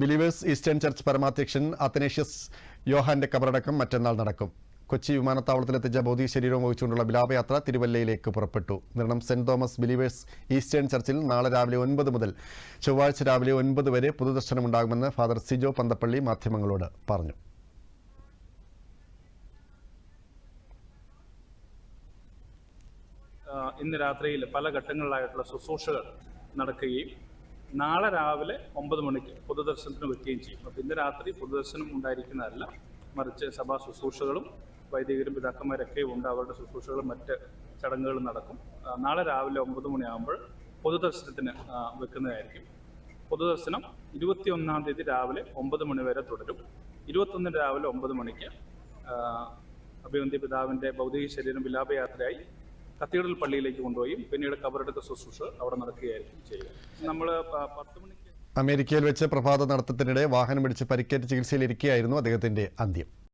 Believers eastern church പരമാധ്യക്ഷൻ Athanasius യോഹാന്റെ കബറടക്കം മറ്റന്നാൾ നടക്കും. കൊച്ചി വിമാനത്താവളത്തിലെത്തിച്ച ഭൗതിക ശരീരവും വഹിച്ചുകൊണ്ടുള്ള വിലാപയാത്ര തിരുവല്ലയിലേക്ക് പുറപ്പെട്ടു. Niranam saint Thomas believers eastern ചർച്ചിൽ നാളെ രാവിലെ ഒൻപത് മുതൽ ചൊവ്വാഴ്ച രാവിലെ ഒൻപത് വരെ പൊതുദർശനമുണ്ടാകുമെന്ന് ഫാദർ സിജോ പന്തപ്പള്ളി മാധ്യമങ്ങളോട് പറഞ്ഞു. ഇന്ന് രാത്രിയിൽ പല ഘട്ടങ്ങളിലായിട്ടുള്ള ശുശ്രൂഷകൾ നടക്കുകയും നാളെ രാവിലെ ഒമ്പത് മണിക്ക് പൊതുദർശനത്തിന് വെക്കുകയും ചെയ്യും. അപ്പോൾ ഇന്ന് രാത്രി പൊതുദർശനം ഉണ്ടായിരിക്കുന്നതല്ല. മറിച്ച് സഭാ ശുശ്രൂഷകളും വൈദികരും പിതാക്കന്മാരൊക്കെ ഉണ്ട്. അവരുടെ ശുശ്രൂഷകളും മറ്റ് ചടങ്ങുകളും നടക്കും. നാളെ രാവിലെ ഒമ്പത് മണിയാകുമ്പോൾ പൊതുദർശനത്തിന് വെക്കുന്നതായിരിക്കും. പൊതുദർശനം ഇരുപത്തിയൊന്നാം തീയതി രാവിലെ ഒമ്പത് മണി വരെ തുടരും. ഇരുപത്തൊന്നിന് രാവിലെ ഒമ്പത് മണിക്ക് അഭിവന്തി പിതാവിന്റെ ഭൗതിക ശരീരം വിലാപയാത്രയായി കത്തീഡ്രൽ പള്ളിയിലേക്ക് കൊണ്ടുപോയി പിന്നീട് കബറെടുത്ത ശുശ്രൂഷ അവിടെ നടക്കുകയായിരിക്കും ചെയ്യുക. നമ്മൾ പത്ത് മണിക്ക് അമേരിക്കയിൽ വെച്ച് പ്രഭാത നടത്തത്തിനിടെ വാഹനം പിടിച്ച് പരിക്കേറ്റ് ചികിത്സയിലിരിക്കുകയായിരുന്നു അദ്ദേഹത്തിന്റെ അന്ത്യം.